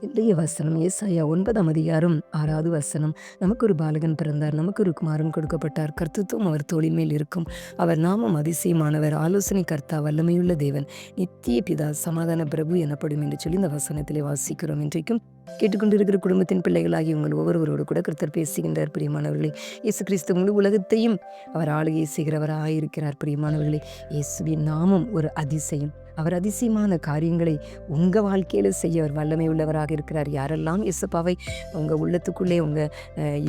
இன்றைய வசனம் ஏசாயா ஒன்பதாம் அதிகாரம் ஆறாவது வசனம். நமக்கு ஒரு பாலகன் பிறந்தார் நமக்கு ஒரு குமாரன் கொடுக்கப்பட்டார். கர்த்தத்துவம் அவர் தோளின் மேல் இருக்கும். அவர் நாமம் அதிசயமானவர் ஆலோசனை கர்த்தா வல்லமையுள்ள தேவன். நித்திய பிதா சமாதான பிரபு எனப்படும் என்று சொல்லி இந்த வசனத்திலே வாசிக்கிறோம். இன்றைக்கும் கேட்டுக்கொண்டிருக்கிற குடும்பத்தின் பிள்ளைகளாகி உங்கள் ஒவ்வொருவரோடு கூட கருத்தர் பேசுகின்றார். பிரியமானவர்களே இயேசு கிறிஸ்து முழு உலகத்தையும் அவர் ஆளுகை செய்கிறவராயிருக்கிறார். பிரியமானவர்களே இயேசுவின் நாமம் ஒரு அதிசயம். அவர் அதிசயமான காரியங்களை உங்கள் வாழ்க்கையில் செய்ய அவர் வல்லமை உள்ளவராக இருக்கிறார். யாரெல்லாம் இயேசப்பாவை உங்கள் உள்ளத்துக்குள்ளே உங்கள்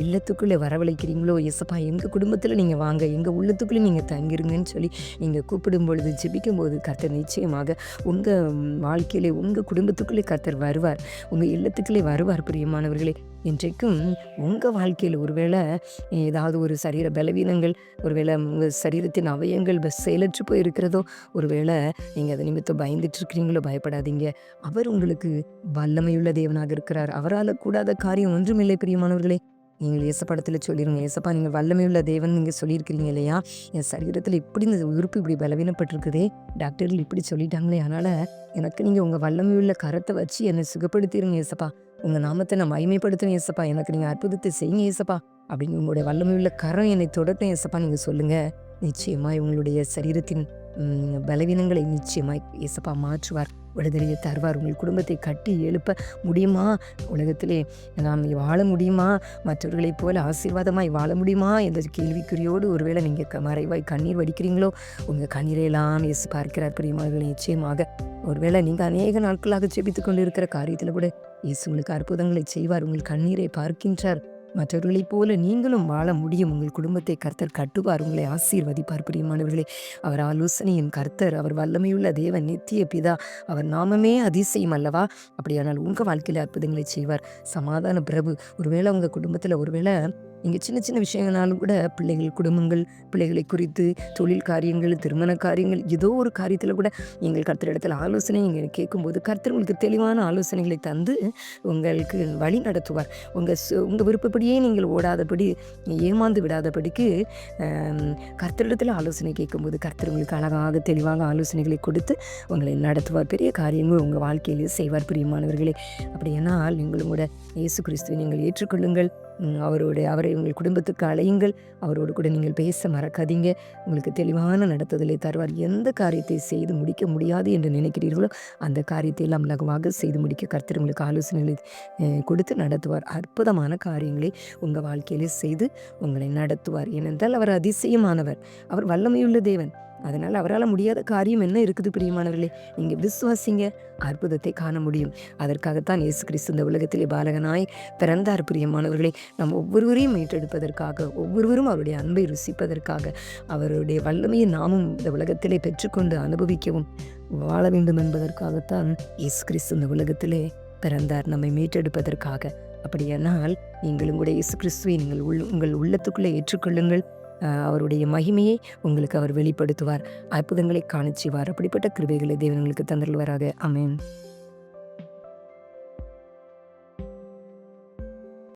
இல்லத்துக்குள்ளே வரவழைக்கிறீங்களோ இயேசப்பா எங்கள் குடும்பத்தில் நீங்கள் வாங்க எங்கள் உள்ளத்துக்குள்ளே நீங்கள் தங்கிருங்கன்னு சொல்லி நீங்கள் கூப்பிடும் பொழுது ஜெபிக்கும் போது கர்த்தர் நிச்சயமாக உங்கள் வாழ்க்கையிலே உங்கள் குடும்பத்துக்குள்ளே கர்த்தர் வருவார். உங்கள் இல்லத்துக்குள்ளே வருவார் பிரியமானவர்களே. இன்றைக்கும் உங்கள் வாழ்க்கையில் ஒருவேளை ஏதாவது ஒரு சரீர பலவீனங்கள் ஒருவேளை உங்கள் சரீரத்தின் அவயங்கள் பஸ் செயலற்று போயிருக்கிறதோ ஒருவேளை நீங்கள் அதை நிமித்தம் பயந்துட்டு இருக்கிறீங்களோ பயப்படாதீங்க. அவர் உங்களுக்கு வல்லமையுள்ள தேவனாக இருக்கிறார். அவரால் கூடாத காரியம் ஒன்றுமில்லை பிரியமானவர்களே. நீங்கள் ஏசப்படத்தில் சொல்லிடுங்க இயேசப்பா நீங்கள் வல்லமையுள்ள தேவன் நீங்கள் சொல்லியிருக்கிறீங்க இல்லையா? என் சரீரத்தில் இப்படி இந்த உறுப்பு இப்படி பலவீனப்பட்டிருக்குதே. டாக்டர்கள் இப்படி சொல்லிட்டாங்களே அதனால் எனக்கு நீங்கள் உங்கள் வல்லமையுள்ள கரத்தை வச்சு என்னை சுகப்படுத்திடுங்க இயேசப்பா உங்கள் நாமத்தை நான் மகிமைப்படுத்துவேன் ஏசப்பா எனக்கு நீங்கள் அற்புதத்தை செய்யுங்க ஏசப்பா அப்படின்னு உங்களுடைய வல்லமையுள்ள கரம் என்னை தொடட்டும் ஏசப்பா நீங்கள் சொல்லுங்கள் நிச்சயமாய் உங்களுடைய சரீரத்தின் பலவீனங்களை நிச்சயமாய் ஏசப்பா மாற்றுவார். விடுதலையை தருவார். உங்கள் குடும்பத்தை கட்டி எழுப்ப முடியுமா? உலகத்திலே நாம் வாழ முடியுமா? மற்றவர்களைப் போல ஆசீர்வாதமாய் வாழ முடியுமா? என்ற கேள்விக்குறியோடு ஒருவேளை நீங்கள் மறைவாய் கண்ணீர் வடிக்கிறீங்களோ? உங்கள் கண்ணீரையெல்லாம் இயேசு பார்க்கிறார். பிரியமானவர்கள் நிச்சயமாக. ஒருவேளை நீங்கள் அநேக நாட்களாக ஜெபித்து கொண்டு இருக்கிற காரியத்தில் கூட இயேசு உங்களுக்கு அற்புதங்களை செய்வார் உங்கள் கண்ணீரை பார்க்கின்றார். மற்றவர்களைப் போல நீங்களும் வாழ முடியும். உங்கள் குடும்பத்தை கர்த்தர் கட்டுவார் உங்களை ஆசீர்வதிப்பார். பிரியமானவர்களே அவர் ஆலோசனையின் கர்த்தர் அவர் வல்லமையுள்ள தேவன் நித்திய பிதா அவர் நாமமே அதிசயம் அல்லவா? அப்படியானால் உங்கள் வாழ்க்கையில் அற்புதங்களை செய்வார். சமாதான பிரபு ஒருவேளை உங்கள் குடும்பத்தில் ஒருவேளை நீங்கள் சின்ன சின்ன விஷயங்களாலும் கூட பிள்ளைகள் குடும்பங்கள் பிள்ளைகளை குறித்து தொழில் காரியங்கள் திருமண காரியங்கள் ஏதோ ஒரு காரியத்தில் கூட எங்கள் கர்த்தர் இடத்துல ஆலோசனை நீங்கள் கேட்கும்போது கர்த்தர் உங்களுக்கு தெளிவான ஆலோசனைகளை தந்து உங்களுக்கு வழி நடத்துவார். உங்கள் உங்கள் விருப்பப்படியே நீங்கள் ஓடாதபடி ஏமாந்து விடாதபடிக்கு கர்த்தரிடத்தில் ஆலோசனை கேட்கும்போது கர்த்தர் உங்களுக்கு அழகாக தெளிவாக ஆலோசனைகளை கொடுத்து உங்களை நடத்துவார். பெரிய காரியங்கள் உங்கள் வாழ்க்கையிலேயே செய்வார். பிரியமானவர்களே அப்படியானால் நீங்களும் கூட இயேசு கிறிஸ்துவை நீங்கள் ஏற்றுக்கொள்ளுங்கள். அவருடைய அவரை உங்கள் குடும்பத்துக்கு அழையுங்கள். அவரோடு கூட நீங்கள் பேச மறக்காதீங்க. உங்களுக்கு தெளிவான நடத்துதலை தருவார். எந்த காரியத்தை செய்து முடிக்க முடியாது என்று நினைக்கிறீர்களோ அந்த காரியத்தை எல்லாம் லகுவாக செய்து முடிக்க கர்த்தர் உங்களுக்கு ஆலோசனைகளை கொடுத்து நடத்துவார். அற்புதமான காரியங்களை உங்கள் வாழ்க்கையிலே செய்து உங்களை நடத்துவார். ஏனென்றால் அவர் அதிசயமானவர். அவர் வல்லமையுள்ள தேவன். அதனால் அவரால் முடியாத காரியம் என்ன இருக்குது பிரியமானவர்களே? நீங்கள் விசுவாசிங்க அற்புதத்தை காண முடியும். அதற்காகத்தான் இயேசு கிறிஸ்து இந்த உலகத்திலே பாலகனாய் பிறந்தார் பிரியமானவர்களே. நம் ஒவ்வொருவரையும் மீட்டெடுப்பதற்காக ஒவ்வொருவரும் அவருடைய அன்பை ருசிப்பதற்காக அவருடைய வல்லமையை நாமும் இந்த உலகத்திலே பெற்றுக்கொண்டு அனுபவிக்கவும் வாழ வேண்டும் என்பதற்காகத்தான் இயேசு கிறிஸ்து இந்த உலகத்திலே பிறந்தார். நம்மை மீட்டெடுப்பதற்காக. அப்படியானால் நீங்களும் கூட இயேசு கிறிஸ்துவை நீங்கள் உள் உங்கள் உள்ளத்துக்குள்ளே ஏற்றுக்கொள்ளுங்கள். அவருடைய மகிமையை உங்களுக்கு அவர் வெளிப்படுத்துவார். அற்புதங்களை காணிச்சுவார். அப்படிப்பட்ட கிருபைகளை தேவன் உங்களுக்கு தந்துடுவாராக அமேன்